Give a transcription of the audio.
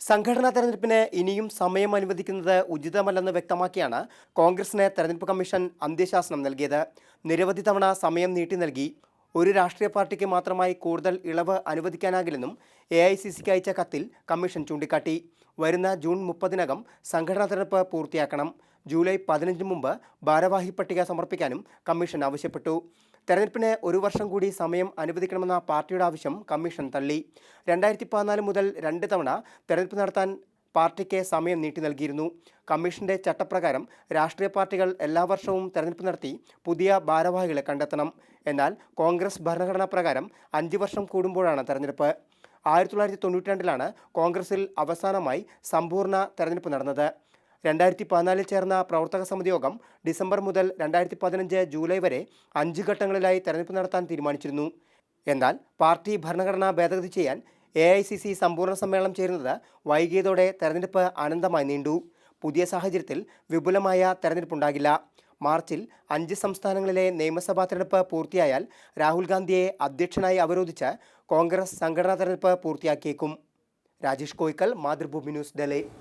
സംഘടനാ തെരഞ്ഞെടുപ്പിന് ഇനിയും സമയം അനുവദിക്കുന്നത് ഉചിതമല്ലെന്ന് വ്യക്തമാക്കിയാണ് കോൺഗ്രസിന് തെരഞ്ഞെടുപ്പ് കമ്മീഷൻ അന്ത്യശാസനം നൽകിയത്. നിരവധി തവണ സമയം നീട്ടി നൽകി. ഒരു രാഷ്ട്രീയ പാർട്ടിക്ക് മാത്രമായി കൂടുതൽ ഇളവ് അനുവദിക്കാനാകില്ലെന്നും എ ഐ സി സിക്ക് അയച്ച കത്തിൽ കമ്മീഷൻ ചൂണ്ടിക്കാട്ടി. വരുന്ന ജൂൺ മുപ്പതിനകം സംഘടനാ തെരഞ്ഞെടുപ്പ് പൂർത്തിയാക്കണം. ജൂലൈ പതിനഞ്ചിന് മുമ്പ് ഭാരവാഹി പട്ടിക സമർപ്പിക്കാനും കമ്മീഷൻ ആവശ്യപ്പെട്ടു. തെരഞ്ഞെടുപ്പിന് ഒരു വർഷം കൂടി സമയം അനുവദിക്കണമെന്ന പാർട്ടിയുടെ ആവശ്യം കമ്മീഷൻ തള്ളി. രണ്ടായിരത്തി പതിനാല് മുതൽ രണ്ട് തവണ തെരഞ്ഞെടുപ്പ് നടത്താൻ പാർട്ടിക്ക് സമയം നീട്ടി നൽകിയിരുന്നു. കമ്മീഷന്റെ ചട്ടപ്രകാരം രാഷ്ട്രീയ പാർട്ടികൾ എല്ലാ വർഷവും തെരഞ്ഞെടുപ്പ് നടത്തി പുതിയ ഭാരവാഹികളെ കണ്ടെത്തണം. എന്നാൽ കോൺഗ്രസ് ഭരണഘടനാ പ്രകാരം അഞ്ച് വർഷം കൂടുമ്പോഴാണ് തെരഞ്ഞെടുപ്പ്. ആയിരത്തി തൊള്ളായിരത്തി തൊണ്ണൂറ്റി രണ്ടിലാണ് കോൺഗ്രസിൽ അവസാനമായി സമ്പൂർണ തെരഞ്ഞെടുപ്പ് നടന്നത്. രണ്ടായിരത്തി പതിനാലിൽ ചേർന്ന പ്രവർത്തക സമിതി യോഗം ഡിസംബർ മുതൽ രണ്ടായിരത്തി പതിനഞ്ച് ജൂലൈ വരെ അഞ്ച് ഘട്ടങ്ങളിലായി തെരഞ്ഞെടുപ്പ് നടത്താൻ തീരുമാനിച്ചിരുന്നു. എന്നാൽ പാർട്ടി ഭരണഘടന ഭേദഗതി ചെയ്യാൻ എ ഐ സി സി സമ്പൂർണ സമ്മേളനം ചേരുന്നത് വൈകിയതോടെ തെരഞ്ഞെടുപ്പ് അനന്തമായി നീണ്ടു. പുതിയ സാഹചര്യത്തിൽ വിപുലമായ തെരഞ്ഞെടുപ്പുണ്ടാകില്ല. മാർച്ചിൽ അഞ്ച് സംസ്ഥാനങ്ങളിലെ നിയമസഭാ തെരഞ്ഞെടുപ്പ് പൂർത്തിയായാൽ രാഹുൽ ഗാന്ധിയെ അധ്യക്ഷനായി അവരോധിച്ച് കോൺഗ്രസ് സംഘടനാ തെരഞ്ഞെടുപ്പ് പൂർത്തിയാക്കിയേക്കും. രാജേഷ് കോയിക്കൽ മാതൃഭൂമി ന്യൂസ് ഡൽഹി.